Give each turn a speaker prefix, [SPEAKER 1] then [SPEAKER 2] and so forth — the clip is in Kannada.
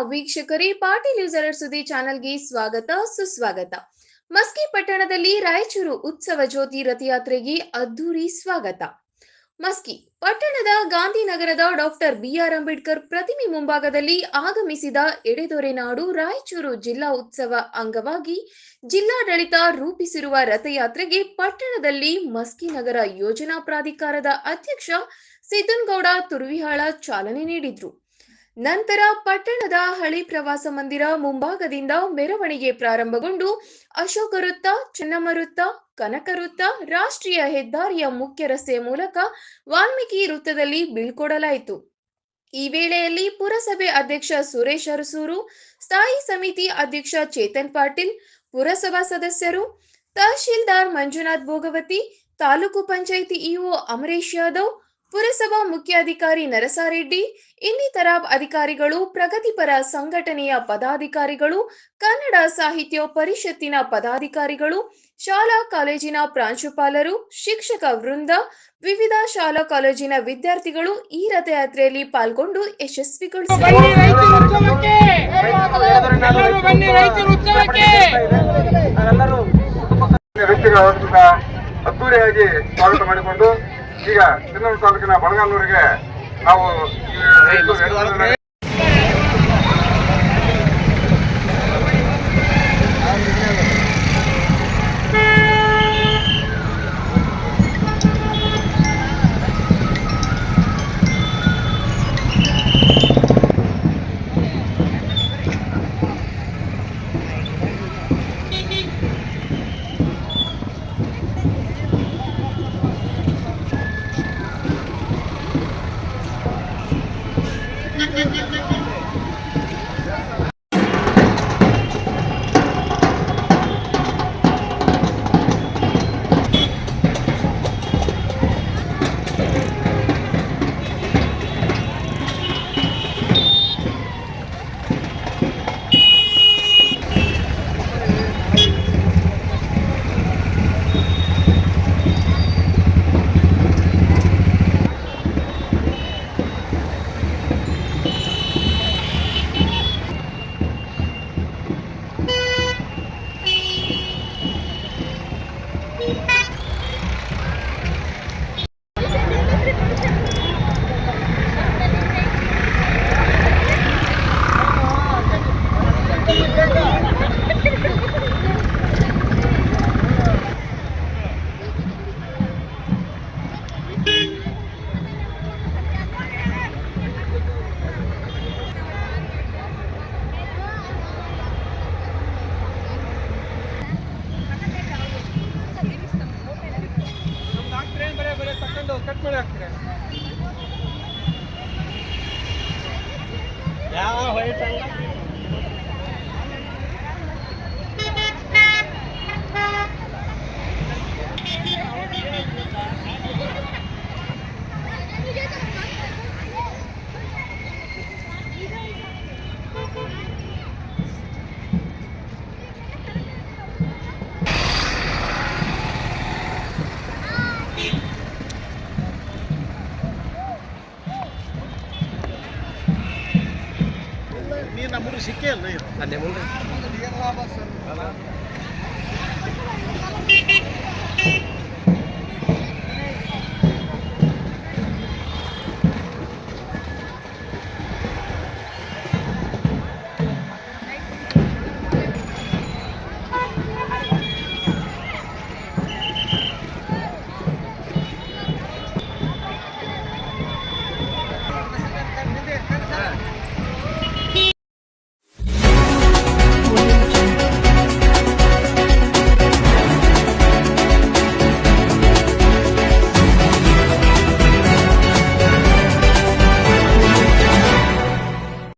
[SPEAKER 1] ವೀಕ್ಷಕರೇ ಪಾಟೀಲ್ ಯೂಸರ್ ಸುದ್ದಿ ಚಾನೆಲ್ಗೆ ಸ್ವಾಗತ, ಸುಸ್ವಾಗತ. ಮಸ್ಕಿ ಪಟ್ಟಣದಲ್ಲಿ ರಾಯಚೂರು ಉತ್ಸವ ಜ್ಯೋತಿ ರಥಯಾತ್ರೆಗೆ ಅದ್ದೂರಿ ಸ್ವಾಗತ. ಮಸ್ಕಿ ಪಟ್ಟಣದ ಗಾಂಧಿನಗರದ ಡಾಕ್ಟರ್ ಬಿಆರ್ ಅಂಬೇಡ್ಕರ್ ಪ್ರತಿಮೆ ಮುಂಭಾಗದಲ್ಲಿ ಆಗಮಿಸಿದ ಎಡೆದೊರೆ ನಾಡು ರಾಯಚೂರು ಜಿಲ್ಲಾ ಉತ್ಸವ ಅಂಗವಾಗಿ ಜಿಲ್ಲಾಡಳಿತ ರೂಪಿಸಿರುವ ರಥಯಾತ್ರೆಗೆ ಪಟ್ಟಣದಲ್ಲಿ ಮಸ್ಕಿ ನಗರ ಯೋಜನಾ ಪ್ರಾಧಿಕಾರದ ಅಧ್ಯಕ್ಷ ಸಿದ್ದನಗೌಡ ತುರುವಿಹಾಳ ಚಾಲನೆ ನೀಡಿದ್ರು. ನಂತರ ಪಟ್ಟಣದ ಹಳಿ ಪ್ರವಾಸ ಮಂದಿರ ಮುಂಭಾಗದಿಂದ ಮೆರವಣಿಗೆ ಪ್ರಾರಂಭಗೊಂಡು ಅಶೋಕ ವೃತ್ತ, ಚೆನ್ನಮ್ಮ ವೃತ್ತ, ಕನಕ ವೃತ್ತ, ರಾಷ್ಟ್ರೀಯ ಹೆದ್ದಾರಿಯ ಮುಖ್ಯ ರಸ್ತೆಯ ಮೂಲಕ ವಾಲ್ಮೀಕಿ ವೃತ್ತದಲ್ಲಿ ಬೀಳ್ಕೊಡಲಾಯಿತು. ಈ ವೇಳೆಯಲ್ಲಿ ಪುರಸಭೆ ಅಧ್ಯಕ್ಷ ಸುರೇಶ್ ಅರಸೂರು, ಸ್ಥಾಯಿ ಸಮಿತಿ ಅಧ್ಯಕ್ಷ ಚೇತನ್ ಪಾಟೀಲ್, ಪುರಸಭಾ ಸದಸ್ಯರು, ತಹಶೀಲ್ದಾರ್ ಮಂಜುನಾಥ್ ಭೋಗವತಿ, ತಾಲೂಕು ಪಂಚಾಯಿತಿ ಇಒ ಅಮರೇಶ್ ಯಾದವ್ ಪುರಸಭಾ ಮುಖ್ಯಾಧಿಕಾರಿ ನರಸಾರೆಡ್ಡಿ, ಇನ್ನಿತರ ಅಧಿಕಾರಿಗಳು, ಪ್ರಗತಿಪರ ಸಂಘಟನೆಯ ಪದಾಧಿಕಾರಿಗಳು, ಕನ್ನಡ ಸಾಹಿತ್ಯ ಪರಿಷತ್ತಿನ ಪದಾಧಿಕಾರಿಗಳು, ಶಾಲಾ ಕಾಲೇಜಿನ ಪ್ರಾಂಶುಪಾಲರು, ಶಿಕ್ಷಕ ವೃಂದ, ವಿವಿಧ ಶಾಲಾ ಕಾಲೇಜಿನ ವಿದ್ಯಾರ್ಥಿಗಳು ಈ ರಥಯಾತ್ರೆಯಲ್ಲಿ ಪಾಲ್ಗೊಂಡು ಯಶಸ್ವಿಗೊಳಿಸಿದರು.
[SPEAKER 2] ಬನ್ನಿ ರೈತರ ಉತ್ಸವಕ್ಕೆ ಎಲ್ಲರೂ ಬನ್ನಿ ರೈತರ ಉತ್ಸವಕ್ಕೆ
[SPEAKER 3] ನಾವೆಲ್ಲರೂ ವ್ಯಕ್ತಿಗಳ ವತಿಯಿಂದ ಅದ್ದೂರಿಯಾಗಿ ಸ್ವಾಗತ ಮಾಡಿಕೊಂಡು ಈಗ ಚಿನ್ನೂರು ತಾಲೂಕಿನ ಬಳಗಾನೂರಿಗೆ ನಾವು 頑張れ! ಈ ರೈತ- ರೈತರ-
[SPEAKER 4] ನೀರು ನಮ್ಮೂರು ಸಿಕ್ಕೇ ಇಲ್ಲ ನೀರು ಅಲ್ಲೇ ಮುಂದೆ